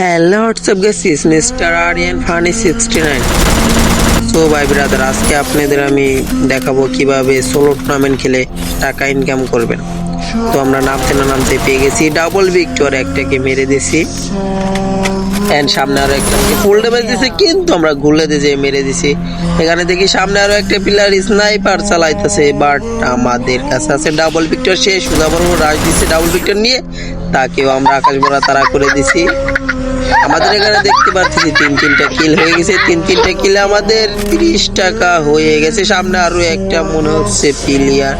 Hello WhatsApp গেছিস mister Aryan funny sixty nine so ভাই brother আজকে আপনাদের আমি দেখাবো কীভাবে সোলো টুর্নামেন্ট খেলে টাকা ইনকাম করবেন। তো আমরা নামতে না নামতে পেয়ে গেছি। ডাবল ভিক্টর একটাকে মেরে দিছি। এন্ড সামনে আরও একটা ফুল ড্যামেজ দিছে, কিন্তু আমরা ঘুরলে দিয়ে মেরে দিছি। এখানে দেখি সামনে আরও একটা প্লেয়ার স্নাইপার চালাইতেছে বাট আমাদের কাছে আছে ডাবল ভিক্টর সে সুদা বড় রাজ দিছে ডাবল ভিক্টর নিয়ে। তাকেও আমরা আকাশ ভরা তারা করে দিছি। আমাদের এখানে দেখতে পাচ্ছি যে তিন তিনটা কিল হয়ে গেছে। তিন তিনটা কিল আমাদের তিরিশ টাকা হয়ে গেছে। সামনে আরও একটা মনে হচ্ছে প্লেয়ার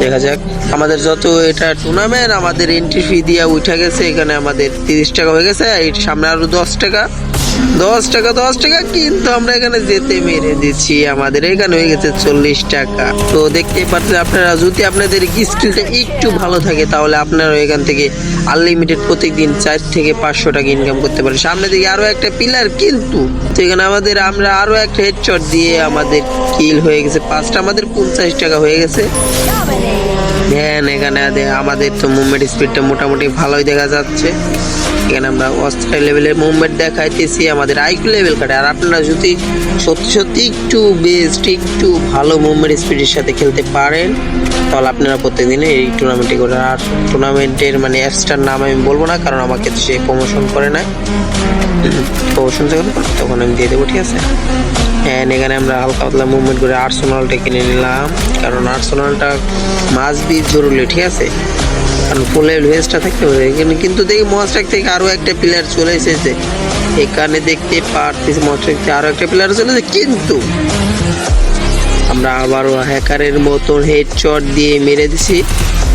দেখা যাক। আমাদের যত এটা টুর্নামেন্ট আমাদের এন্ট্রি ফি দিয়ে উঠে গেছে, এখানে আমাদের তিরিশ টাকা হয়ে গেছে। এর সামনে আরও দশ টাকা। দশ টাকা দশ টাকা, কিন্তু আমরা এখানে যেতে মেরে দিচ্ছি। আমাদের এখানে হয়ে গেছে চল্লিশ টাকা। তো দেখতে পাচ্ছেন আপনারা, যদি আপনাদের স্কিলটা একটু ভালো থাকে, তাহলে আপনারা এখান থেকে আনলিমিটেড প্রত্যেকদিন চার থেকে পাঁচশো টাকা ইনকাম করতে পারেন। সামনে দিকে আরও একটা পিলার কিন্তু তো এখানে আমাদের, আমরা আরও একটা হেডশট দিয়ে আমাদের কিল হয়ে গেছে। পাঁচটা, আমাদের পঞ্চাশ টাকা হয়ে গেছে। হ্যাঁ এখানে আমাদের তো মুভমেন্ট স্পিডটা মোটামুটি ভালোই দেখা যাচ্ছে। এখানে আমরা অস্ট্রেলিয়া লেভেলের মুভমেন্ট দেখাইতেছি, আমাদের আইকিউ লেভেল কাটে। আর আপনারা যদি সত্যি সত্যি একটু বেস্ট একটু ভালো মুভমেন্ট স্পিডের সাথে খেলতে পারেন, তাহলে আপনারা প্রত্যেকদিন এই টুর্নামেন্টে করে আর টুর্নামেন্টের মানে অ্যাপসটার নাম আমি বলব না, কারণ আমাকে সে প্রমোশন করে না। প্রমোশন যখন তখন আমি দিয়ে দেবো, ঠিক আছে? অ্যান্ড এখানে আমরা হালকা পাতলা মুভমেন্ট করে আর্সোনালটা কিনে নিলাম। কারণ আর্সোনালটা মাছ বি জরুরি, ঠিক আছে? কারণ ফুল ভেস্টটা থাকতে হবে। এখানে কিন্তু দেখি মহাস্ট্রাক থেকে আরও একটা প্লেয়ার চলে এসেছে। এখানে দেখতে পারতেছি মহাস্ট্রাক থেকে আরও একটা প্লেয়ার চলে এসেছে। কিন্তু আমরা আবারও হ্যাকারের মতন হেডশট দিয়ে মেরে দিছি।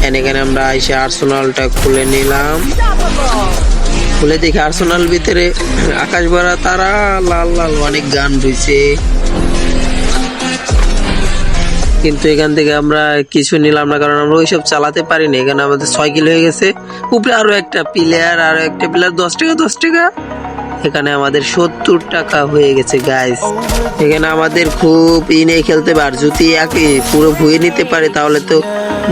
এখানে আমরা এসে আর্সোনালটা খুলে নিলাম। খুলে দেখি আর্সোনাল ভিতরে আকাশ ভরা তারা, লাল লাল, অনেক গান রয়েছে। কিন্তু এখান থেকে আমরা কিছু নিলাম না, কারণ আমরা ওইসব চালাতে পারি না এখানে আমাদের ছয় কিলো হয়ে গেছে। উপরে আরও একটা প্লেয়ার আরও একটা প্লেয়ার দশ টাকা দশ টাকা। এখানে আমাদের সত্তর টাকা হয়ে গেছে গাইস এখানে আমাদের খুব ইনে খেলতে পার, যদি একে পুরো ভুয়ে নিতে পারে, তাহলে তো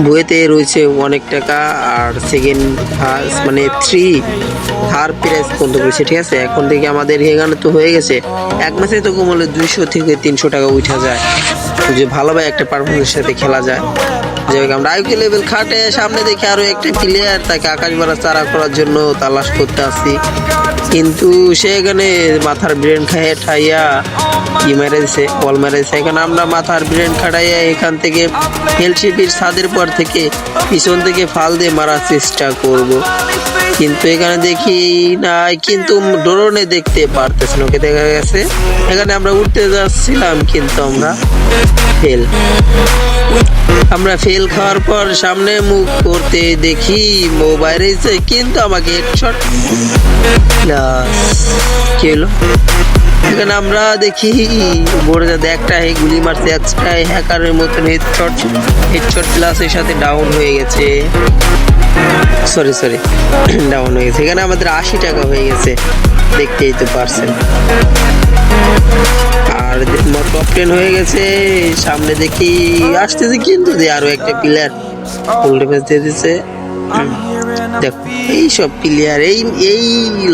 ভুয়েতে রয়েছে অনেক টাকা। আর সেকেন্ড ফার্স্ট মানে থ্রি হার প্রাইস পর্যন্ত রয়েছে, ঠিক আছে? এখন থেকে আমাদের এখানে তো হয়ে গেছে, এক মাসে তো কমলে দুইশো থেকে তিনশো টাকা উঠা যায়। যে ভালোভাবে একটা পারফরমেন্সের সাথে খেলা যায়। যাই হোক লেভেল খাটে সামনে দেখে আরও একটা প্লেয়ার তাকে আকাশ বাড়া চারা করার জন্য তালাশ করতে আসি কিন্তু সে এখানে মাথার ব্রেন খাইয়ে ঠাইয়া কি মেরে দিছে বল মেরে দিছে এখানে আমরা মাথার ব্রেন খাটাইয়া এখান থেকে এলসিপির ছাদের পর থেকে পিছন থেকে ফাল দিয়ে মারার চেষ্টা করব। কিন্তু এখানে দেখি নাই কিন্তু ড্রোনে দেখতে পারতেছি না, ওকে দেখা গেছে। এখানে আমরা উঠতে যাচ্ছিলাম কিন্তু আমরা ফেল আমরা ফেল খাওয়ার পর সামনে মুখ করতে দেখি মোবাইল কিন্তু আমাকে হেডশট কি হলো? এখানে আমরা দেখি বোর্ডে যাতে একটা হে গুলি মারছে একটা হ্যাকারের মতন হেডশট হেডশট প্লাসের সাথে ডাউন হয়ে গেছে। সরি সরি ডাউন হয়ে গেছে। এখানে আমাদের আশি টাকা হয়ে গেছে দেখতেই তো পারছেন। আর টপ টেন হয়ে গেছে সামনে দেখি আসতেছে কিন্তু যে আরও একটা প্লেয়ার ফুল ড্যামেজ দিয়ে হুম, দেখো, এইসব প্লেয়ার এই এই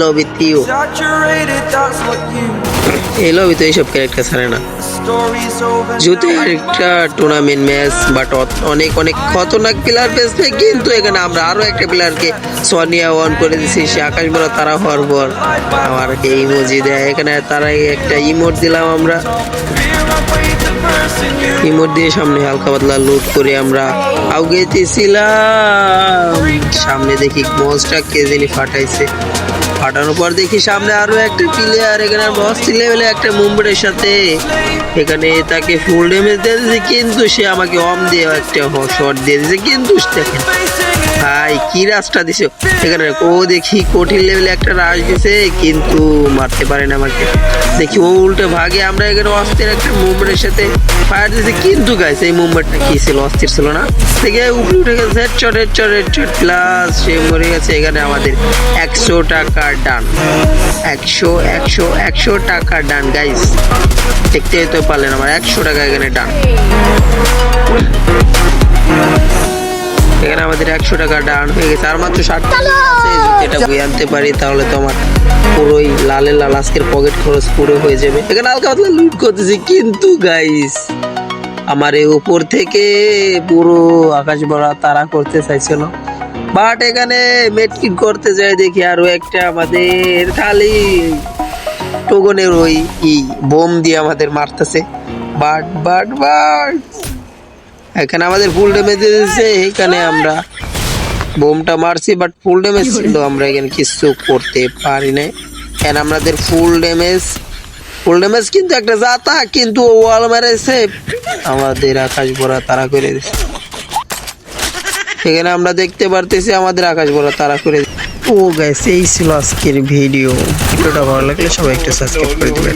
লবিতেও এই লবিতে এইসব ক্যারেক্টার ছাড়ে না। over একটা টুর্নামেন্ট ম্যাচ বাট অনেক অনেক খতরনাক প্লেয়ার পেয়েছে কিন্তু এখানে আমরা আরও একটা প্লেয়ারকে সোনিয়া ওয়ান করে দিছি, সে আকাশ বড় তারা হওয়ার পর আমার ইমোজি দেয়। এখানে তারা একটা ইমোট দিলাম আমরা। দিয়ে সামনে হালকা পাতলা লুট করে আমরা আউগেতেছিলাম। সামনে দেখি মজটা কে জানি ফাটাইছে। ফাটানোর পর দেখি সামনে আরও একটা প্লেয়ার এখানে বস্তি লেভেলে একটা মুম্বাইয়ের সাথে। এখানে তাকে ফুল ড্যামেজ দিয়ে দিয়েছে, কিন্তু সে আমাকে অম দিয়ে একটা শট দিয়ে দিয়েছে, কিন্তু দেখেন ভাই, কি রাজটা দিছে? এখানে ও দেখি কঠিন লেভেলে একটা রাজ দিছে, কিন্তু মারতে পারে না আমাকে। দেখি ও উল্টে ভাগে, আমরা এখানে অস্থির একটা মুম্বাইয়ের সাথে ফায়ার দিয়েছে কিন্তু গাইছে এই মুম্বাইটা কি ছিল? অস্থির ছিল না? দেখে উপরে উঠে গেছে হেডশট হেডশট হেডশট প্লাস সে মরে গেছে এখানে আমাদের একশো টাকা ডান। একশো একশো একশো টাকা ডান গাইস দেখতে তো পারলেন আমার, একশো টাকা এখানে ডান। এখানে আমাদের একশো টাকা ডান হয়ে গেছে আর মাত্র ষাট টাকা। আছে বই আনতে পারি তাহলে তো আমার পুরোই লালে লাল আজকের পকেট খরচ পুরো হয়ে যাবে। এখানে হালকা পাতলা লুট করতেছি কিন্তু গাইস আমার এই উপর থেকে পুরো আকাশ ভরা তারা করতে চাইছিল। বাট এখানে মেটকিট করতে যায় দেখি আরও একটা আমাদের খালি টোগনের ওই বোম দিয়ে আমাদের মারতেছে। বাট বাট বাট এখানে আমাদের ফুল ড্যামেজ দিয়েছে এখানে আমরা বোমটা মারছি বাট ফুল ড্যামেজ ছিল আমরা এখানে কিছু করতে পারি না এখানে আমাদের ফুল ড্যামেজ ফুল ড্যামেজ কিন্তু একটা জাতা কিন্তু ওয়াল মেরেছে আমাদের আকাশ ভরা তারা করে দিছে এখানে আমরা দেখতে পারতেছি আমাদের আকাশ ভরা তারা করে। ও গাইস এই ছিল আজকের ভিডিও ভিডিওটা ভালো লাগলে সবাই একটু সাবস্ক্রাইব করে দিবেন.